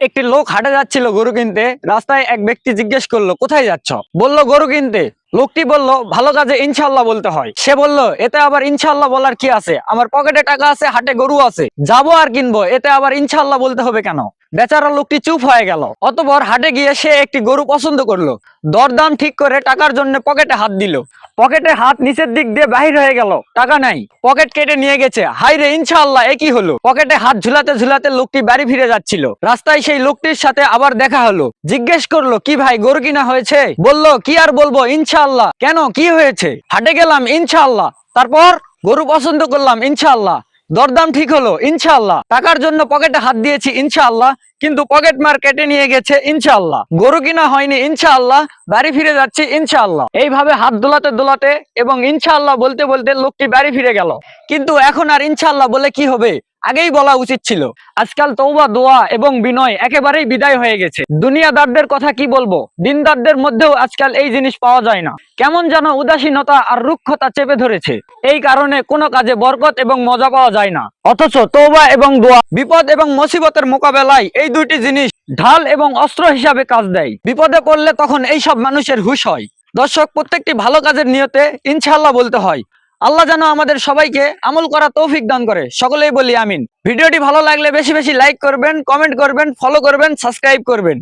একটি লোক হাটে যাচ্ছিল গরু কিনতে, রাস্তায় এক ব্যক্তি জিজ্ঞেস করল, কোথায় যাচ্ছ? বলল, গরু কিনতে। লোকটি বলল, ভালো কাজে ইনশাল্লাহ বলতে হয়। সে বলল, এতে আবার ইনশাল্লাহ বলার কি আছে? আমার পকেটে টাকা আছে, হাটে গরু আছে। যাব আর কিনবো, এতে আবার ইনশাল্লাহ বলতে হবে কেন? বেচারা লোকটি চুপ হয়ে গেল। অতপর হাটে গিয়ে সে একটি গরু পছন্দ করল। দরদাম ঠিক করে টাকার জন্য পকেটে হাত দিল। পকেটে হাত নিচের দিক দিয়ে বাহির হয়ে গেল। টাকা নাই। পকেট কেটে নিয়ে গেছে। হাই রে ইনশাল্লাহ একই হলো? পকেটে হাত ঝুলাতে ঝুলাতে লোকটি বাড়ি ফিরে যাচ্ছিল। রাস্তায় সেই লোকটির সাথে আবার দেখা হলো। জিজ্ঞেস করল, কি ভাই, গরু কিনা হয়েছে? বলল, কি আর বলব ইনশাআল্লাহ। কেন? কি হয়েছে? হাটে গেলাম, ইনশাআল্লাহ। তারপর গরু পছন্দ করলাম, ইনশাআল্লাহ। দরদাম ঠিক হলো, ইনশাআল্লাহ। টাকার জন্য পকেটে হাত দিয়েছি, ইনশাআল্লাহ। কিন্তু পকেট মার কেটে নিয়ে গেছে, ইনশাআল্লাহ। গরু কিনা হয়নি, ইনশাআল্লাহ। বাড়ি ফিরে যাচ্ছি, ইনশাআল্লাহ। এইভাবে হাত দোলাতে দোলাতে এবং ইনশাআল্লাহ বলতে বলতে লোকটি বাড়ি ফিরে গেল। কিন্তু এখন আর ইনশাআল্লাহ বলে কি হবে? আগেই বলা উচিত ছিল, আজকাল তৌবা দোয়া এবং বিনয় একেবারেই বিদায় হয়ে গেছে। দুনিয়াদারদের কথা কি বলব? দিনদারদের মধ্যেও আজকাল এই জিনিস পাওয়া যায় না। কেমন যেন উদাসীনতা আর রুক্ষতা চেপে ধরেছে। এই কারণে কোনো কাজে বরকত এবং মজা পাওয়া যায় না। অথচ তৌবা এবং দোয়া বিপদ এবং মুসিবতের মোকাবেলায় এই দুইটি জিনিস ঢাল এবং অস্ত্র হিসাবে কাজ দেয়। বিপদে পড়লে তখন এই সব মানুষের হুশ হয়। দর্শক, প্রত্যেকটি ভালো কাজের নিয়তে ইনশাআল্লাহ বলতে হয় আল্লাহ যেন আমাদের সবাইকে আমল করা তৌফিক দান করে। সকলেই বলি আমিন। ভিডিওটি ভালো লাগলে বেশি বেশি লাইক করবেন কমেন্ট করবেন ফলো করবেন সাবস্ক্রাইব করবেন।